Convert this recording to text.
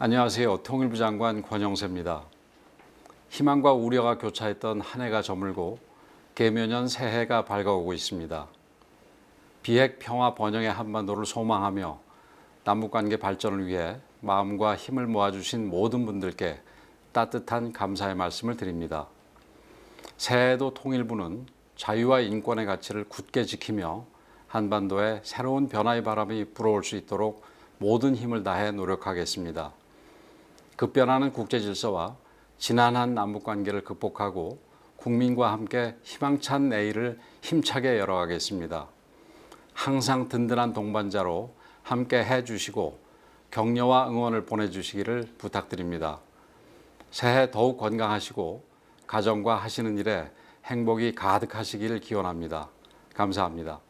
안녕하세요. 통일부 장관 권영세입니다. 희망과 우려가 교차했던 한 해가 저물고 개묘년 새해가 밝아오고 있습니다. 비핵 평화 번영의 한반도를 소망하며 남북관계 발전을 위해 마음과 힘을 모아주신 모든 분들께 따뜻한 감사의 말씀을 드립니다. 새해에도 통일부는 자유와 인권의 가치를 굳게 지키며 한반도에 새로운 변화의 바람이 불어올 수 있도록 모든 힘을 다해 노력하겠습니다. 급변하는 국제 질서와 지난한 남북 관계를 극복하고 국민과 함께 희망찬 내일을 힘차게 열어가겠습니다. 항상 든든한 동반자로 함께 해 주시고 격려와 응원을 보내 주시기를 부탁드립니다. 새해 더욱 건강하시고 가정과 하시는 일에 행복이 가득하시기를 기원합니다. 감사합니다.